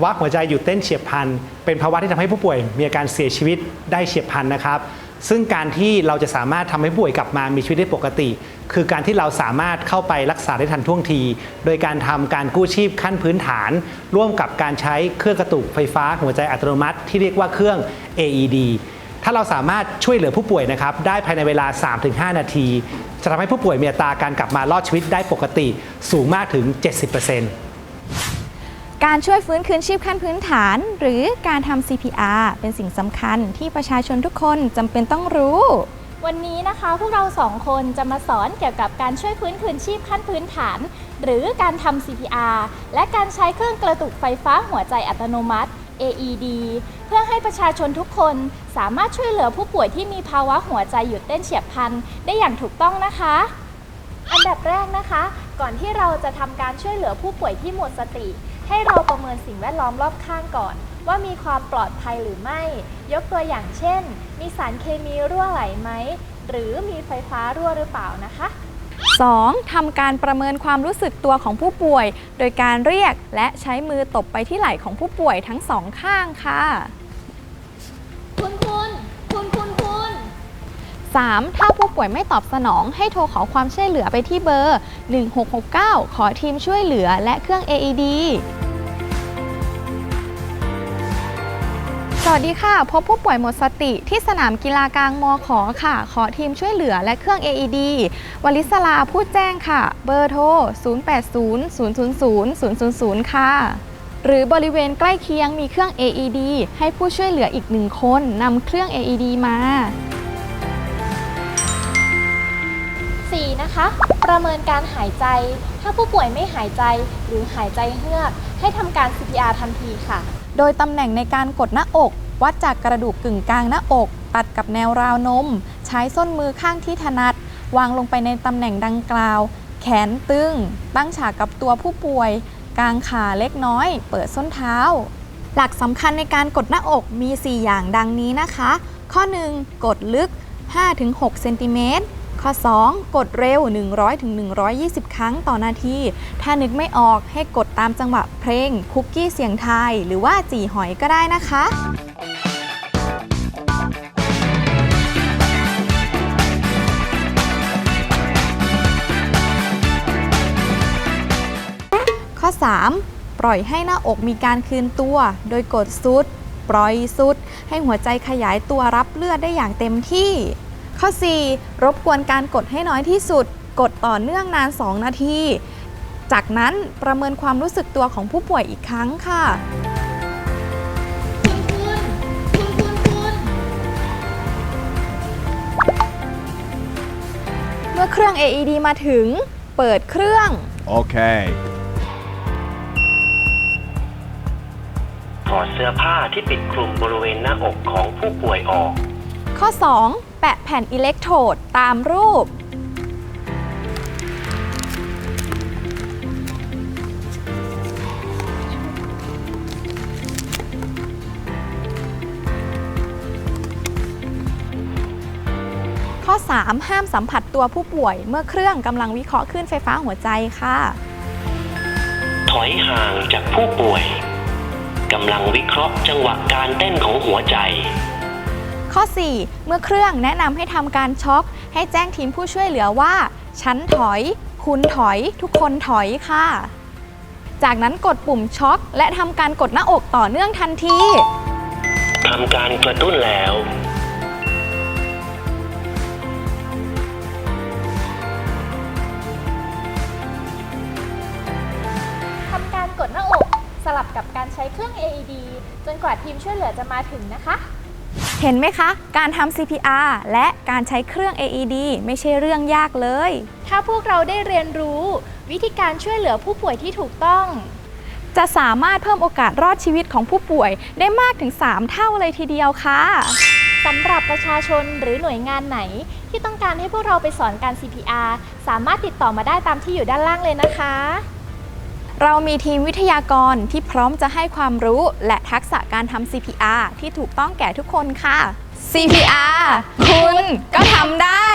าวะหัวใจหยุดเต้นเฉียบพลัน เป็นภาวะที่ทำให้ผู้ป่วยมีอาการเสียชีวิตได้เฉียบพลันนะครับ ซึ่งการที่เราจะสามารถทำให้ผู้ป่วยกลับมามีชีวิตได้ปกติ คือการที่เราสามารถเข้าไปรักษาได้ทันท่วงที โดยการทำการกู้ชีพขั้นพื้นฐาน ร่วมกับการใช้เครื่องกระตุกไฟฟ้าหัวใจอัตโนมัติ ที่เรียกว่าเครื่อง AED ถ้าเราสามารถช่วยเหลือผู้ป่วยนะครับได้ภายในเวลา 3-5 นาที จะทำให้ผู้ป่วยมีอัตราการกลับมารอดชีวิตได้ปกติ สูงมากถึง 70% การช่วยฟื้นคืนชีพขั้นพื้นฐาน หรือการทำ CPR เป็นสิ่งสำคัญที่ประชาชนทุกคนจำเป็นต้องรู้ วันนี้นะคะพวกเราสองคนจะมาสอนเกี่ยวกับการช่วยฟื้นคืนชีพขั้นพื้นฐาน หรือการทำ CPR และการใช้เครื่องกระตุกไฟฟ้าหัวใจอัตโนมัติ AED เพื่อให้ประชาชนทุกคนสามารถช่วยเหลือผู้ป่วยที่มีภาวะหัวใจหยุดเต้นเฉียบพลันได้อย่างถูกต้องนะคะ อันดับแรกนะคะ ก่อนที่เราจะทำการช่วยเหลือผู้ป่วยที่หมดสติ ให้เราประเมินสิ่งแวดล้อมรอบข้างก่อน ว่ามีความปลอดภัยหรือไม่ ยกตัวอย่างเช่น มีสารเคมีรั่วไหลไหม หรือมีไฟฟ้ารั่วหรือเปล่านะคะ 2. ทำการประเมินความรู้สึกตัวของผู้ป่วย โดยการเรียกและใช้มือตบไปที่ไหล่ของผู้ป่วยทั้งสองข้างค่ะ คุณคุณคุณคุณคุณ 3. ถ้าผู้ป่วยไม่ตอบสนองให้โทรขอความช่วยเหลือไปที่เบอร์ 1669 ขอทีมช่วยเหลือและเครื่อง AED วัสดีค่ะ พบผู้ป่วยหมดสติที่สนามกีฬากลางมอขอค่ะ ขอทีมช่วยเหลือและเครื่อง AED วลิศลาพูดแจ้งค่ะ เบอร์โทร 080 000 000 ค่ะ หรือบริเวณใกล้เคียงมีเครื่อง AED ให้ผู้ช่วยเหลืออีกหนึ่งคนนำเครื่อง AED มา 4. นะคะ ประเมินการหายใจ ถ้าผู้ป่วยไม่หายใจหรือหายใจเฮือก ให้ทำการ CPR ทันทีค่ะ โดยตำแหน่งในการกดหน้าอก วัดจากกระดูกกึ่งกลางหน้าอก ตัดกับแนวราวนม ใช้ส้นมือข้างที่ถนัด วางลงไปในตำแหน่งดังกล่าว แขนตึง ตั้งฉากกับตัวผู้ป่วย กลางขาเล็กน้อย เปิดส้นเท้า หลักสำคัญในการกดหน้าอกมี 4 อย่างดังนี้นะคะ ข้อ 1 กดลึก 5-6เซนติเมตร ข้อ 2 กดเร็ว 100-120 ครั้งต่อนาที ถ้านึกไม่ออกให้กดตามจังหวะเพลงคุกกี้เสียงไทย หรือว่าจี่หอยก็ได้นะคะข้อ 3 ปล่อยให้หน้าอกมีการคืนตัว โดยกดสุด ปล่อยสุด ให้หัวใจขยายตัวรับเลือดได้อย่างเต็มที่ ข้อ 4 รบกวนการกดให้น้อยที่สุด กดต่อเนื่องนาน 2 นาที จากนั้นประเมินความรู้สึกตัวของผู้ป่วยอีกครั้งค่ะคุณคุณคุณคุณคุณเมื่อเครื่อง AED มาถึง เปิดเครื่อง Okay. ถอดเสื้อผ้าที่ปิดคลุมบริเวณหน้าอกของผู้ป่วยออก ข้อ 2 แปะแผ่นอิเล็กโทรดตามรูป ข้อ 3 ห้ามสัมผัสตัวผู้ป่วยเมื่อเครื่องกำลังวิเคราะห์คลื่นไฟฟ้าหัวใจค่ะ ถอยห่างจากผู้ป่วยกำลังวิเคราะห์จังหวะการเต้นของหัวใจ ข้อ 4 เมื่อเครื่องแนะนำให้ทำการช็อค ให้แจ้งทีมผู้ช่วยเหลือว่า ฉันถอย คุณถอย ทุกคนถอยค่ะ จากนั้นกดปุ่มช็อค และทำการกดหน้าอกต่อเนื่องทันทีทำการกระตุ้นแล้ว ทำการกดหน้าอกสลับกับการใช้เครื่อง AED จนกว่าทีมช่วยเหลือจะมาถึงนะคะ เห็นไหมคะ การทำ CPR และการใช้เครื่อง AED ไม่ใช่เรื่องยากเลย ถ้าพวกเราได้เรียนรู้ วิธีการช่วยเหลือผู้ป่วยที่ถูกต้อง จะสามารถเพิ่มโอกาสรอดชีวิตของผู้ป่วยได้มากถึง 3 เท่าเลยทีเดียวค่ะ สำหรับประชาชนหรือหน่วยงานไหน ที่ต้องการให้พวกเราไปสอนการ CPR สามารถติดต่อมาได้ตามที่อยู่ด้านล่างเลยนะคะ เรามีทีมวิทยากรที่พร้อมจะให้ความรู้และทักษะการทำ CPR ที่ถูกต้องแก่ทุกคนค่ะ CPR คุณก็ทำได้